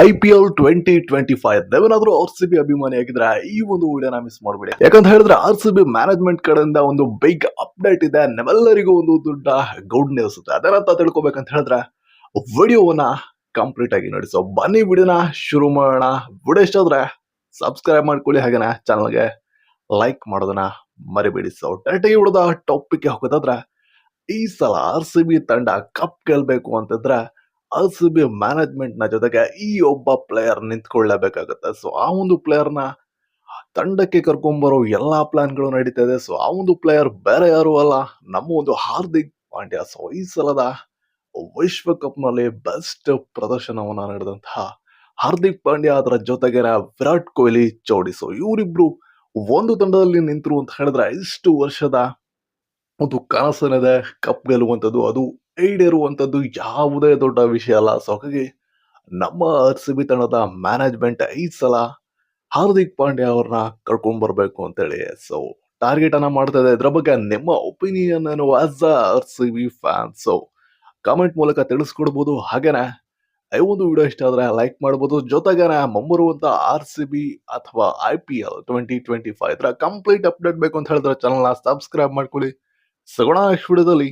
I P L twenty twenty five ನೀವೇನಾದ್ರೂ R C B ಅಭಿಮಾನಿ ಆಗಿದ್ರೆ ಈ ಒಂದು ವಿಡಿಯೋನ ಮಿಸ್ ಮಾಡಬೇಡಿ. ಯಾಕಂತ ಹೇಳಿದ್ರೆ ಆರ್ ಸಿ ಬಿ ಮ್ಯಾನೇಜ್ಮೆಂಟ್ ಕಡೆಯಿಂದ ಒಂದು ಬಿಗ್ ಅಪ್ಡೇಟ್ ಇದೆ. ನಿಮ್ಮೆಲ್ಲರಿಗೂ ಒಂದು ದೊಡ್ಡ ಗುಡ್ ನ್ಯೂಸ್ ಇದೆ. ಅದರಂತ ತಿಳ್ಕೊಬೇಕಂತ ಹೇಳಿದ್ರೆ ವಿಡಿಯೋವನ್ನ ಕಂಪ್ಲೀಟ್ ಆಗಿ ನೋಡಿ. ಸೊ ಬನ್ನಿ ವಿಡಿಯೋನ ಶುರು ಮಾಡೋಣ. ವಿಡಿಯೋ ಇಷ್ಟ ಆದ್ರೆ ಸಬ್ಸ್ಕ್ರೈಬ್ ಮಾಡ್ಕೊಳ್ಳಿ. ಹಾಗೇನ ಚಾನಲ್ಗೆ ಲೈಕ್ ಮಾಡೋದನ್ನ ಮರಿಬೇಡಿ. ಸೊ ಡೈರೆಕ್ಟಾಗಿ ಉಳಿದ ಟಾಪಿಕ್ಗೆ ಹೋಗೋದಾದ್ರೆ, ಈ ಸಲ ಆರ್ ಸಿ ಬಿ ತಂಡ ಕಪ್ ಗೆಲ್ಬೇಕು ಅಂತಂದ್ರೆ ಆರ್ ಸಿ ಬಿ ಮ್ಯಾನೇಜ್ಮೆಂಟ್ನ ಜೊತೆಗೆ ಈ ಒಬ್ಬ ಪ್ಲೇಯರ್ ನಿಂತ್ಕೊಳ್ಳೇಬೇಕಾಗತ್ತೆ. ಸೊ ಆ ಒಂದು ಪ್ಲೇಯರ್ನ ತಂಡಕ್ಕೆ ಕರ್ಕೊಂಬರೋ ಎಲ್ಲಾ ಪ್ಲಾನ್ಗಳು ನಡೀತಾ ಇದೆ. ಸೊ ಆ ಒಂದು ಪ್ಲೇಯರ್ ಬೇರೆ ಯಾರು ಅಲ್ಲ. ನಮ್ಮ ಒಂದು ಹಾರ್ದಿಕ್ ಪಾಂಡ್ಯ. ಸೊ ಈ ಸಲದ ವಿಶ್ವಕಪ್ನಲ್ಲಿ ಬೆಸ್ಟ್ ಪ್ರದರ್ಶನವನ್ನ ನೀಡಿದಂತಹ ಹಾರ್ದಿಕ್ ಪಾಂಡ್ಯ ಅದರ ಜೊತೆಗೆ ವಿರಾಟ್ ಕೊಹ್ಲಿ ಚೌಡಿ ಸೊ ಇವರಿಬ್ರು ಒಂದು ತಂಡದಲ್ಲಿ ನಿಂತರು ಅಂತ ಹೇಳಿದ್ರೆ ಇಷ್ಟು ವರ್ಷದ ಒಂದು ಕನಸನಿದೆ ಕಪ್ ಗೆಲ್ಲುವಂಥದ್ದು. ಅದು ಈಡೇರುವಂಥದ್ದು ಯಾವುದೇ ದೊಡ್ಡ ವಿಷಯ ಅಲ್ಲ. ಸೊ ಹಾಗಾಗಿ ನಮ್ಮ ಆರ್ ಸಿ ಬಿ ತಂಡದ ಮ್ಯಾನೇಜ್ಮೆಂಟ್ ಈ ಸಲ ಹಾರ್ದಿಕ್ ಪಾಂಡ್ಯ ಅವ್ರನ್ನ ಕರ್ಕೊಂಡ್ ಬರ್ಬೇಕು ಅಂತೇಳಿ. ಸೊ ಟಾರ್ಗೆಟ್ ಅನ್ನ ಮಾಡ್ತಾ ಇದೆ. ಇದ್ರ ಬಗ್ಗೆ ನಿಮ್ಮ ಒಪಿನಿಯನ್ ಅನ್ನು as R C B fan so comment ಮೂಲಕ ತಿಳಿಸ್ಕೊಡ್ಬೋದು. ಹಾಗೇನೆ, ಈ ಒಂದು ವಿಡಿಯೋ ಇಷ್ಟ ಆದರೆ ಲೈಕ್ ಮಾಡ್ಬೋದು. ಜೊತೆಗೇನೆ ಮುಂಬರುವಂಥ ಆರ್ ಸಿ ಬಿ ಅಥವಾ I P L twenty twenty five ಇದರ ಕಂಪ್ಲೀಟ್ ಅಪ್ಡೇಟ್ ಬೇಕು ಅಂತ ಹೇಳಿದ್ರೆ ಚಾನಲ್ನ ಸಬ್ಸ್ಕ್ರೈಬ್ ಮಾಡ್ಕೊಳ್ಳಿ. ಸಿಗೋಣ ವಿಡಿಯೋದಲ್ಲಿ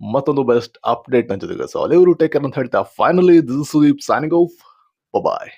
ಮತ್ತೊಂದು ಬೆಸ್ಟ್ ಅಪ್ಡೇಟ್ ನನ್ನ ಜೊತೆಗೆ. ಸೊ ಅಲ್ಲಿವರು ಟೇಕರ್ ಅಂತ ಹೇಳ್ತಾ finally this Sudeep signing off bye